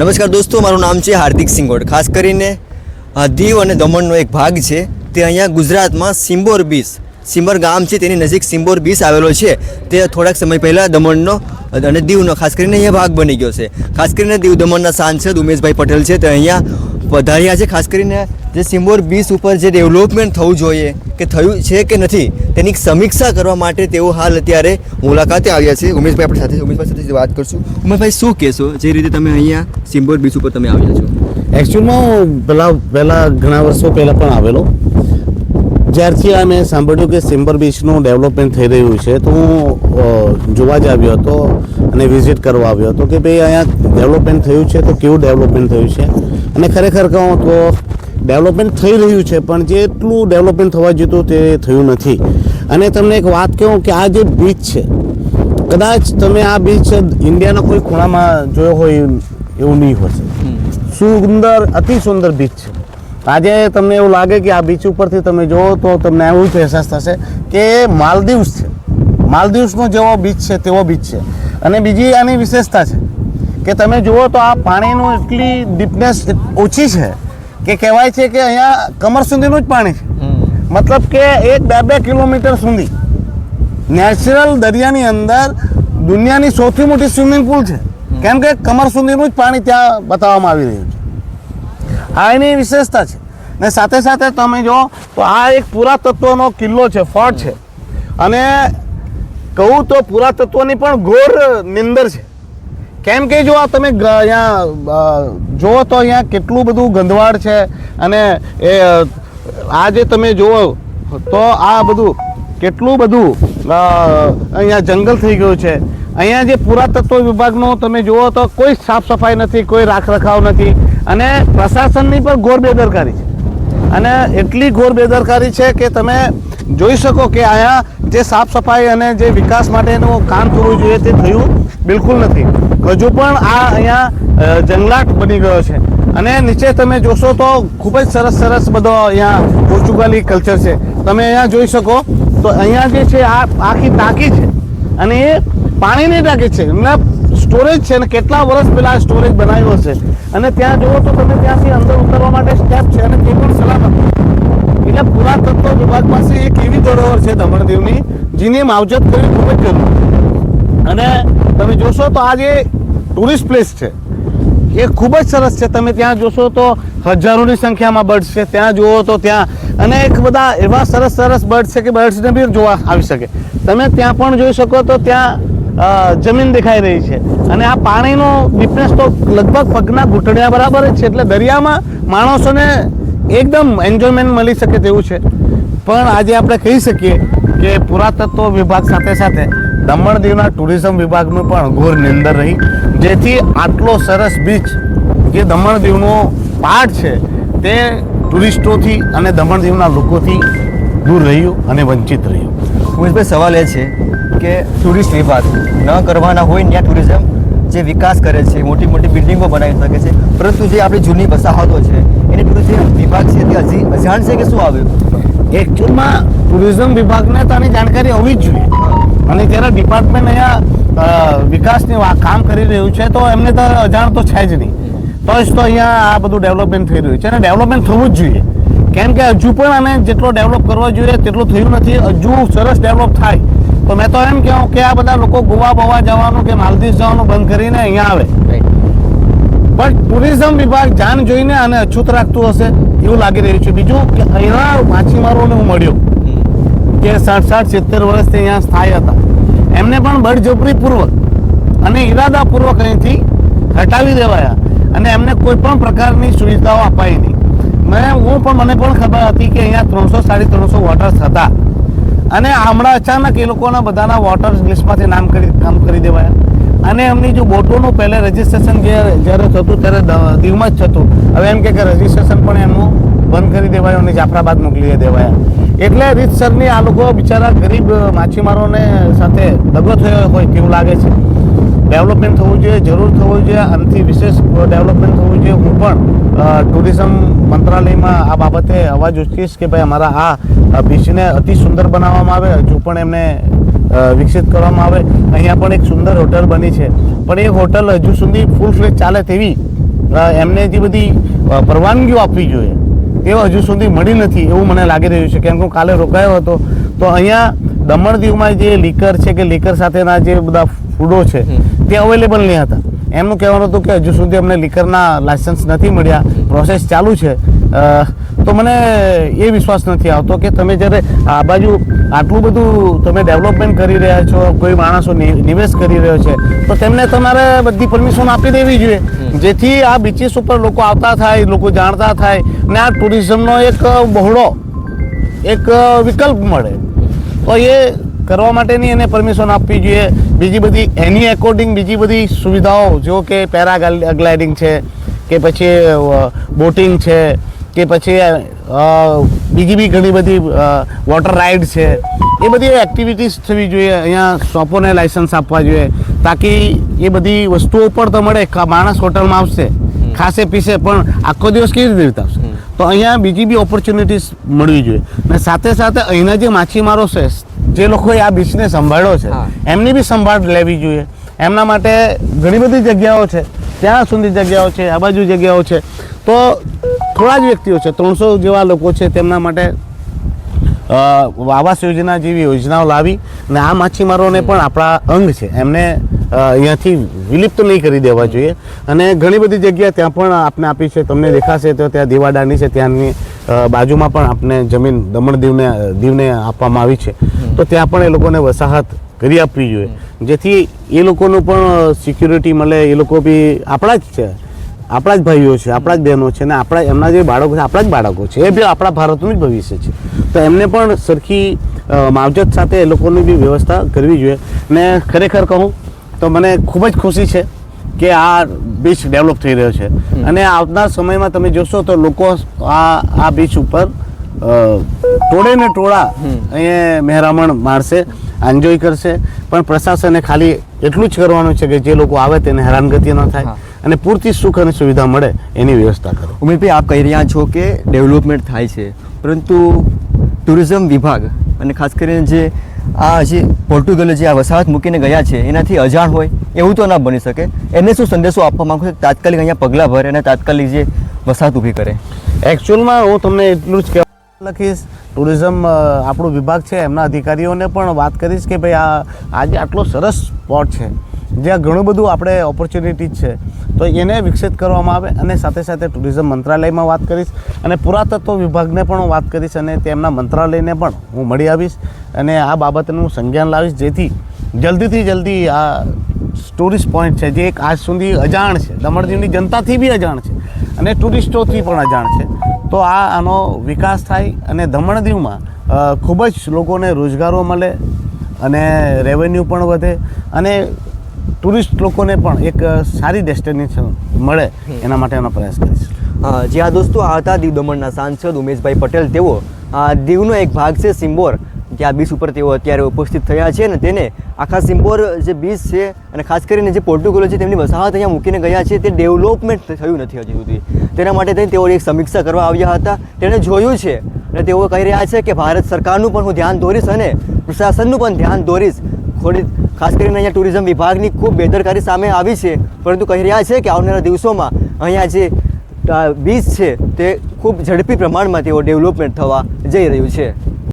નમસ્કાર દોસ્તો, મારું નામ છે હાર્દિક સિંગોડ. ખાસ કરીને દીવ અને દમણનો એક ભાગ છે, તે અહીંયા ગુજરાતમાં સિમ્બોર બીચ, સિમ્બર ગામ છે, તેની નજીક સિમ્બોર બીચ આવેલો છે. તે થોડાક સમય પહેલાં દમણનો, અને દીવનો ખાસ કરીને અહીંયા ભાગ બની ગયો છે. ખાસ કરીને દીવ દમણના સાંસદ ઉમેશભાઈ પટેલ છે, તે અહીંયા પધાર્યા છે, ખાસ કરીને જે સિમ્બોર બીચ ઉપર જે ડેવલપમેન્ટ થવું જોઈએ કે થયું છે કે નથી, તેની સમીક્ષા કરવા માટે તેઓ હાલ અત્યારે મુલાકાતે આવ્યા છે. ઉમેશભાઈ આપણી સાથે ઉમેશભાઈ સાથે વાત કરશું. ઉમેશભાઈ, શું કહેશો? જે રીતે તમે અહીંયા સિમ્બોર બીચ ઉપર તમે આવ્યા છો? એકચ્યુઅલમાં હું પહેલાં પહેલાં ઘણા વર્ષો પહેલાં પણ આવેલો. જ્યારથી આ મેં સાંભળ્યું કે સિમ્બર બીચનું ડેવલપમેન્ટ થઈ રહ્યું છે, તો હું જોવા જ આવ્યો હતો અને વિઝિટ કરવા આવ્યો હતો કે ભાઈ અહીંયા ડેવલપમેન્ટ થયું છે, તો કેવું ડેવલપમેન્ટ થયું છે? અને ખરેખર કહું તો ડેવલપમેન્ટ થઈ રહ્યું છે, પણ જેટલું ડેવલપમેન્ટ થવા જોઈતું તે થયું નથી. અને તમને એક વાત કહું કે આ જે બીચ છે, કદાચ તમે આ બીચ ઇન્ડિયાના કોઈ ખૂણામાં જોયો હોય એવું નહીં હશે સુંદર, અતિ સુંદર બીચ છે. આજે તમને એવું લાગે કે આ બીચ ઉપરથી તમે જુઓ તો તમને એવું જ અહેસાસ થશે કે માલદીવ્સ છે. માલદીવ્સનો જેવો બીચ છે, તેવો બીચ છે. અને બીજી આની વિશેષતા છે. કે તમે જુઓ તો આ પાણીનું એટલી ડીપનેસ ઓછી છે કે કહેવાય છે કે અહીંયા કમર સુધીનું જ પાણી છે. મતલબ કે એક બે બે કિલોમીટર સુધી. નેચરલ દરિયાની અંદર દુનિયાની સૌથી મોટી સ્વિમિંગ પુલ છે. કેમ કે કમર સુધીનું જ પાણી ત્યાં બતાવવામાં આવી રહ્યું છે. આ એની વિશેષતા છે. ને સાથે સાથે તમે જો તો આ એક પુરાતત્વનો કિલ્લો છે ફોર્ટ છે. અને કહું તો પુરાતત્વની પણ ઘોર નિંદર છે. કેમ કે જો આ તમે અહીંયા જુઓ તો અહીંયા કેટલું બધું ગંધવાડ છે અને એ આ જે તમે જુઓ તો આ બધું કેટલું બધું અહીંયા જંગલ થઈ ગયું છે. અહીંયા જે પુરાતત્વ વિભાગનો તમે જુઓ તો કોઈ સાફ સફાઈ નથી, કોઈ રાખ રખાવ નથી અને પ્રશાસનની પણ ઘોર બેદરકારી છે. અને એટલી ઘોર બેદરકારી છે કે તમે જોઈ શકો કે અહીંયા જે સાફ સફાઈ અને જે વિકાસ માટેનું કામ થવું જોઈએ તે થયું બિલકુલ નથી. હજુ પણ આ અહીંયા જંગલાટ બની ગયો છે. અને નીચે તમે જોશો તો ખૂબ જ સરસ સરસ બધો અહીંયા પોર્ચુગાલી કલ્ચર છે. તમે અહીંયા જોઈ શકો, તો અહીંયા જે છે આ આખી ટાંકી છે અને એ પાણીની ટાંકી છે. એમના સ્ટોરેજ છે અને કેટલા વર્ષ પહેલાં સ્ટોરેજ બનાવ્યો છે. અને ત્યાં જુઓ તો તમે ત્યાંથી અંદર ઉતરવા માટે સ્ટેપ છે અને તે પણ સલામત. એટલે પુરાતત્વ વિભાગ પાસે એક એવી ધરોહર છે દમણદેવની જેની માવજત કરવી ખૂબ જ જરૂરી અને તમે જોશો તો આ જે ટુરિસ્ટ પ્લેસ છે, એ ખૂબ જ સરસ છે. તમે ત્યાં જોશો તો હજારોની સંખ્યામાં બર્ડ્સ છે. ત્યાં જુઓ તો ત્યાં અને એક બધા એવા સરસ સરસ બર્ડ્સ છે કે બર્ડ્સને બી જોવા આવી શકે. તમે ત્યાં પણ જોઈ શકો તો ત્યાં જમીન દેખાઈ રહી છે. અને આ પાણીનો ડીપનેસ તો લગભગ પગના ઘૂંટણિયા બરાબર જ છે. એટલે દરિયામાં માણસોને એકદમ એન્જોયમેન્ટ મળી શકે તેવું છે. પણ આજે આપણે કહી શકીએ કે પુરાતત્વ વિભાગ સાથે સાથે દમણ દીવના ટુરિઝમ વિભાગનું પણ ઘોર નિંદર રહી. જેથી આટલો સરસ બીચ જે દમણ દીવનો પાર્ટ છે તે ટુરિસ્ટોથી અને દમણ દીવના લોકોથી દૂર રહ્યું અને વંચિત રહ્યું. ઉમેશભાઈ સવાલ એ છે કે ટુરિસ્ટ વિભાગ ન કરવાના હોય ત્યાં ટુરિઝમ જે વિકાસ કરે છે મોટી મોટી બિલ્ડિંગો બનાવી શકે છે પરંતુ જે આપણી જૂની વસાહતો છે એની ટુરિઝમ વિભાગ છે તે હજી અજાણ છે કે શું આવ્યું? એકચ્યુઅલમાં ટુરિઝમ વિભાગને તો આની જાણકારી હોવી જ જોઈએ. અને જ્યારે ડિપાર્ટમેન્ટ અહીંયા વિકાસની કામ કરી રહ્યું છે તો એમને તો અજાણ તો છે જ નહીં. તો જ તો અહીંયા આ બધું ડેવલપમેન્ટ થઈ રહ્યું છે. અને ડેવલપમેન્ટ થવું જ જોઈએ. કેમ કે હજુ પણ આને જેટલો ડેવલપ કરવો જોઈએ તેટલું થયું નથી. હજુ સરસ ડેવલપ થાય. તો મેં તો એમ કહું કે આ બધા લોકો ગોવા બોવા જવાનું કે માલદીવ જવાનું બંધ કરીને અહીંયા આવે. પણ ટુરિઝમ વિભાગ જાણ જોઈને આને અછૂત રાખતું હશે એવું લાગી રહ્યું છે. બીજું કે અહીંયા માછીમારોને હું મળ્યો કે સાઠ સાઠ સિત્તેર વર્ષથી અહીંયા સ્થાયી હતા. એમને પણ બળજબરીપૂર્વક અને ઈરાદાપૂર્વક અહીંથી હટાવી દેવાયા. અને એમને કોઈ પણ પ્રકારની સુવિધાઓ અપાઈ નહીં. મેં, હું પણ, મને પણ ખબર હતી કે અહીંયા ત્રણસો સાડી ત્રણસો વોટર્સ હતા. અને હમણાં અચાનક એ લોકોના બધાના વોટર્સ લિસ્ટમાંથી નામ કરી કામ કરી દેવાયા. અને એમની જો બોટોનું પહેલે રજીસ્ટ્રેશન જ્યારે થતું ત્યારે દીવમાં જ થતું. હવે એમ કે રજીસ્ટ્રેશન પણ એમનું બંધ કરી દેવાયું અને જાફરાબાદ મોકલી દેવાયા. એટલે રીતસરની આ લોકો બિચારા ગરીબ માછીમારોને સાથે દગો થયો હોય તેવું લાગે છે? ડેવલપમેન્ટ થવું જોઈએ, જરૂર થવું જોઈએ. આનાથી વિશેષ ડેવલપમેન્ટ થવું જોઈએ. હું પણ ટુરિઝમ મંત્રાલયમાં આ બાબતે અવાજ ઉચકીશ કે ભાઈ અમારા આ બીચને અતિ સુંદર બનાવવામાં આવે. હજુ પણ એમને વિકસિત કરવામાં આવે. અહીંયા પણ એક સુંદર હોટલ બની છે. પણ એ હોટલ હજુ સુધી ફૂલ ફ્લેજ ચાલે તેવી એમને જે બધી પરવાનગીઓ આપવી જોઈએ. તેઓ હજુ સુધી મળી નથી એવું મને લાગી રહ્યું છે. કેમ કે હું કાલે રોકાયો હતો તો અહીંયા દમણ દીવમાં જે લીકર છે કે લીકર સાથેના જે બધા ફૂડો છે તે અવેલેબલ નહીં હતા. એમનું કહેવાનું હતું કે હજુ સુધી અમને લીકરના લાયસન્સ નથી મળ્યા. પ્રોસેસ ચાલુ છે. તો મને એ વિશ્વાસ નથી આવતો કે તમે જ્યારે આ બાજુ આટલું બધું તમે ડેવલપમેન્ટ કરી રહ્યા છો કોઈ માણસો નિવેશ કરી રહ્યો છે તો તેમને તમારે બધી પરમિશન આપી દેવી જોઈએ. જેથી આ બીચીસ ઉપર લોકો આવતા થાય લોકો જાણતા થાય ને આ ટુરિઝમનો એક બહોળો એક વિકલ્પ મળે. તો એ કરવા માટેની એને પરમિશન આપવી જોઈએ. બીજી બધી એની એકોર્ડિંગ બીજી બધી સુવિધાઓ જો કે પેરાગ્લાઇડિંગ છે કે પછી બોટિંગ છે કે પછી બીજી બી ઘણી બધી વોટર રાઇડ છે. એ બધી એક્ટિવિટીઝ થવી જોઈએ. અહીંયા શોપોને લાઇસન્સ આપવા જોઈએ. તાકી એ બધી વસ્તુઓ પણ તો મળે. માણસ હોટલમાં આવશે. ખાસે પીશે પણ આખો દિવસ કેવી રીતે વિતાવશે? તો અહીંયા બીજી બી ઓપોર્ચ્યુનિટીઝ મળવી જોઈએ. અને સાથે સાથે અહીંના જે માછીમારો છે જે લોકોએ આ બીચને સંભાળ્યો છે એમની બી સંભાળ લેવી જોઈએ. એમના માટે ઘણી બધી જગ્યાઓ છે. ત્યાં સુધી જગ્યાઓ છે, આ બાજુ જગ્યાઓ છે. તો થોડા જ વ્યક્તિઓ છે, ત્રણસો જેવા લોકો છે તેમના માટે આવાસ યોજના જેવી યોજનાઓ લાવી અને આ માછીમારોને પણ આપણા અંગ છે. એમને અહીંયાથી વિલુપ્ત નહીં કરી દેવા જોઈએ. અને ઘણી બધી જગ્યા ત્યાં પણ આપને આપી છે, તમને દેખાશે તો ત્યાં દીવાડાની છે, ત્યાંની બાજુમાં પણ આપને જમીન દમણ દીવને દીવને આપવામાં આવી છે. તો ત્યાં પણ એ લોકોને વસાહત કરી આપવી જોઈએ. જેથી એ લોકોનું પણ સિક્યુરિટી મળે એ લોકો બી આપણા જ છે. આપણા જ ભાઈઓ છે આપણા જ બહેનો છે ને આપણા એમના જે બાળકો છે આપણા જ બાળકો છે. એ બી આપણા ભારતનું જ ભવિષ્ય છે. તો એમને પણ સરખી માવજત સાથે એ લોકોની બી વ્યવસ્થા કરવી જોઈએ. ને ખરેખર કહું તો મને ખૂબ જ ખુશી છે કે આ બીચ ડેવલપ થઈ રહ્યો છે. અને આવનાર સમયમાં તમે જોશો તો લોકો આ આ બીચ ઉપર ટોળે ને ટોળા અહીંયા મહેરામણ મારશે. એન્જોય કરશે. પણ પ્રશાસને ખાલી એટલું જ કરવાનું છે કે જે લોકો આવે તેને હેરાનગતિ ન થાય અને પૂરતી સુખ અને સુવિધા મળે એની વ્યવસ્થા કરો. ઉમેશભાઈ આપ કહી રહ્યા છો કે ડેવલપમેન્ટ થાય છે. પરંતુ ટુરિઝમ વિભાગ અને ખાસ કરીને જે આ જે પોર્ટુગલે જે આ વસાહત મૂકીને ગયા છે એનાથી અજાણ હોય એવું તો ના બની શકે. એને શું સંદેશો આપવા માંગુ છું? તાત્કાલિક અહીંયા પગલાં ભરે અને તાત્કાલિક જે વસાહત ઊભી કરે. એકચ્યુઅલમાં હું તમને એટલું જ કહેવા લખીશ. ટુરિઝમ આપણું વિભાગ છે, એમના અધિકારીઓને પણ વાત કરીશ કે ભાઈ આ આજે આટલો સરસ સ્પોટ છે, જ્યાં ઘણું બધું આપણે ઓપોર્ચ્યુનિટી છે, તો એને વિકસિત કરવામાં આવે અને સાથે સાથે ટુરિઝમ મંત્રાલયમાં વાત કરીશ અને પુરાતત્વ વિભાગને પણ હું વાત કરીશ અને તેમના મંત્રાલયને પણ હું મળી આવીશ અને આ બાબતનું સંજ્ઞાન લાવીશ. જેથી જલ્દીથી જલ્દી આ ટુરિસ્ટ પોઈન્ટ છે, જે એક આજ સુધી અજાણ છે. દમણ દીવની જનતાથી બી અજાણ છે. અને ટુરિસ્ટોથી પણ અજાણ છે. તો આ આનો વિકાસ થાય અને દમણ દીવમાં ખૂબ જ લોકોને રોજગારો મળે અને રેવન્યુ પણ વધે અને ટુરિસ્ટ લોકોને પણ એક સારી ડેસ્ટિનેશન મળે એના માટેનો પ્રયાસ કરીશ. જે આ દોસ્તો આ હતા દીવ દમણના સાંસદ ઉમેશભાઈ પટેલ તેઓ દીવનો એક ભાગ છે સિમ્બોર. જે આ બીચ ઉપર તેઓ અત્યારે ઉપસ્થિત થયા છે અને તેને આખા સિમ્બોર જે બીચ છે અને ખાસ કરીને જે પોર્ટુગલો છે તેમની વસાહત અહીંયા મૂકીને ગયા છે તે ડેવલપમેન્ટ થયું નથી હજી સુધી. તેના માટે થઈને તેઓ એક સમીક્ષા કરવા આવ્યા હતા. તેણે જોયું છે અને તેઓ કહી રહ્યા છે કે ભારત સરકારનું પણ હું ધ્યાન દોરીશ અને પ્રશાસનનું પણ ધ્યાન દોરીશ. થોડી ખાસ કરીને અહીંયા ટુરિઝમ વિભાગની ખૂબ બેદરકારી સામે આવી છે. પરંતુ કહી રહ્યા છે કે આવનારા દિવસોમાં અહીંયા જે બીચ છે તે ખૂબ ઝડપી પ્રમાણમાં તેઓ ડેવલપમેન્ટ થવા જઈ રહ્યું છે.